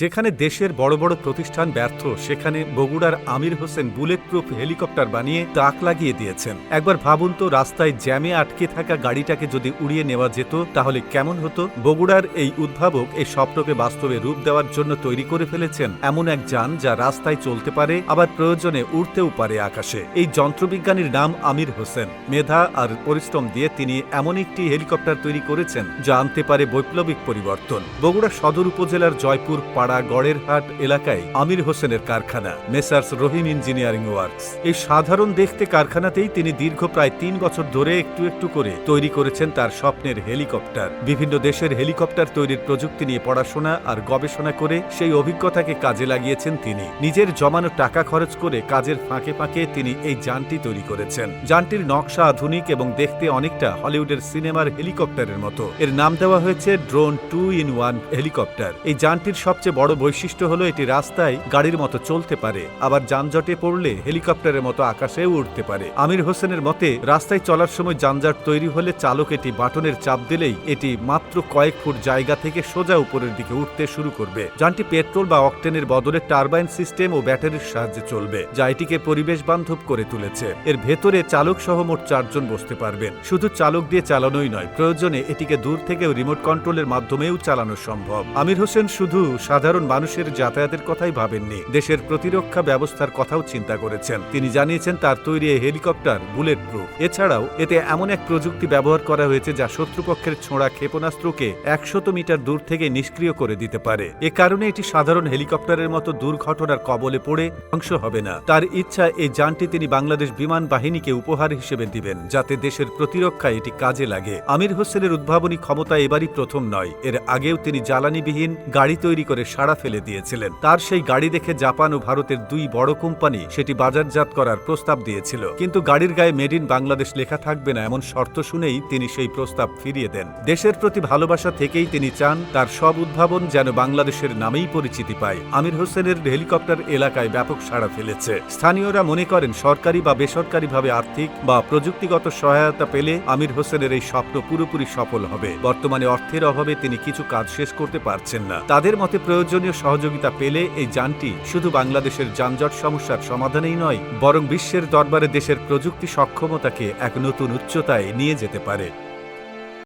যেখানে দেশের বড় বড় প্রতিষ্ঠান ব্যর্থ, সেখানে বগুড়ার Amir Hossain bulletproof helicopter বানিয়ে তাক লাগিয়ে দিয়েছেন। একবার ভাবুন তো, রাস্তায় জ্যামে আটকে থাকা গাড়িটাকে যদি উড়িয়ে নেওয়া যেত, তাহলে কেমন হতো? বগুড়ার এই উদ্ভাবক এই স্বপ্নকে বাস্তবে রূপ দেওয়ার জন্য তৈরি করে ফেলেছেন এমন এক যান যা রাস্তায় চলতে পারে, আবার প্রয়োজনে উড়তেও পারে আকাশে। এই যন্ত্রবিজ্ঞানীর নাম আমির হোসেন। মেধা আর পরিশ্রম দিয়ে তিনি এমন একটি হেলিকপ্টার তৈরি করেছেন যা আনতে পারে বৈপ্লবিক পরিবর্তন। বগুড়া সদর উপজেলার জয়পুর পাড়া গড়েরহাট এলাকায় আমির হোসেনের কারখানা, মেসার্স রহিম ইঞ্জিনিয়ারিং ওয়ার্কস। এই সাধারণ দেখতে কারখানাতেই তিনি দীর্ঘ প্রায় তিন বছর ধরে একটু একটু করে তৈরি করেছেন তার স্বপ্নের হেলিকপ্টার। বিভিন্ন দেশের হেলিকপ্টার তৈরির প্রযুক্তি নিয়ে পড়াশোনা আর গবেষণা করে সেই অভিজ্ঞতাকে কাজে লাগিয়েছেন তিনি। নিজের জমানো টাকা খরচ করে কাজের ফাঁকে ফাঁকে তিনি এই যানটি তৈরি করেছেন। যানটির নকশা আধুনিক এবং দেখতে অনেকটা হলিউডের সিনেমার হেলিকপ্টারের মতো। এর নাম দেওয়া হয়েছে drone two in one helicopter. এই যানটির সবচেয়ে বড় বৈশিষ্ট্য হলো এটি রাস্তায় গাড়ির মতো চলতে পারে। আবার যানজটে পড়লে হেলিকপ্টারের মতো আকাশেও উঠতে পারে। আমির হোসেনের মতে, রাস্তায় চলার সময় যানজট তৈরি হলে চালক এটি বাটনের চাপ দিলেই এটি মাত্র কয়েক ফুট জায়গা থেকে সোজা উপরের দিকে উঠতে শুরু করবে। যানটি পেট্রোল বা অকটেনের বদলে টারবাইন সিস্টেম ও ব্যাটারির সাহায্যে চলবে, যা এটিকে পরিবেশ বান্ধব করে তুলেছে। এর ভেতরে চালক সহ মোট চারজন বসতে পারবেন। শুধু চালক দিয়ে চালানোই নয়, প্রয়োজনে এটিকে দূর থেকেও রিমোট কন্ট্রোলের মাধ্যমেও চালানো সম্ভব। আমির হোসেন শুধু সাধারণ মানুষের যাতায়াতের কথাই ভাবেননি। দেশের প্রতিরক্ষা ব্যবস্থার কথাও চিন্তা করেছেন। তিনি জানিয়েছেন তার তৈরি হেলিকপ্টার বুলেট প্রুফ এছাড়াও, এতে এমন এক প্রযুক্তি ব্যবহার করা হয়েছে যা শত্রুপক্ষের ছোঁড়া ক্ষেপণাস্ত্রকে একশত মিটার দূর থেকে নিষ্ক্রিয় করে দিতে পারে। এ কারণে এটি সাধারণ হেলিকপ্টারের মতো দুর্ঘটনার কবলে পড়ে ধ্বংস হবে না। তার ইচ্ছা এই যানটি তিনি বাংলাদেশ বিমান বাহিনীকে উপহার হিসেবে দিবেন, যাতে দেশের প্রতিরক্ষায় এটি কাজে লাগে। আমির হোসেনের উদ্ভাবনী ক্ষমতা এবারই প্রথম নয়। এর আগেও তিনি জ্বালানিবিহীন গাড়ি তৈরি করে সাড়া ফেলে দিয়েছিলেন। তার সেই গাড়ি দেখে জাপান ও ভারতের দুই বড় কোম্পানি সেটি বাজারজাত করার প্রস্তাব দিয়েছিল। কিন্তু গাড়ির গায়ে মেড ইন বাংলাদেশ লেখা থাকবে না এমন শর্ত শুনেই তিনি সেই প্রস্তাব ফিরিয়ে দেন। দেশের প্রতি ভালোবাসা থেকেই তিনি চান তার সব উদ্ভাবন যেন বাংলাদেশের নামেই পরিচিতি পায়। আমির হোসেনের হেলিকপ্টার এলাকায় ব্যাপক সাড়া ফেলেছে। স্থানীয়রা মনে করেন, সরকারি বা বেসরকারিভাবে আর্থিক বা প্রযুক্তিগত সহায়তা পেলে আমির হোসেনের এই স্বপ্ন পুরোপুরি সফল হবে। বর্তমানে অর্থের অভাবে তিনি কিছু কাজ শেষ করতে পারছেন না। তাদের মতে প্রয়োজনীয় সহযোগিতা পেলে এই যানটি শুধু বাংলাদেশের যানজট সমস্যার সমাধানেই নয়, বরং বিশ্বের দরবারে দেশের প্রযুক্তি সক্ষমতাকে এক নতুন উচ্চতায় নিয়ে যেতে পারে।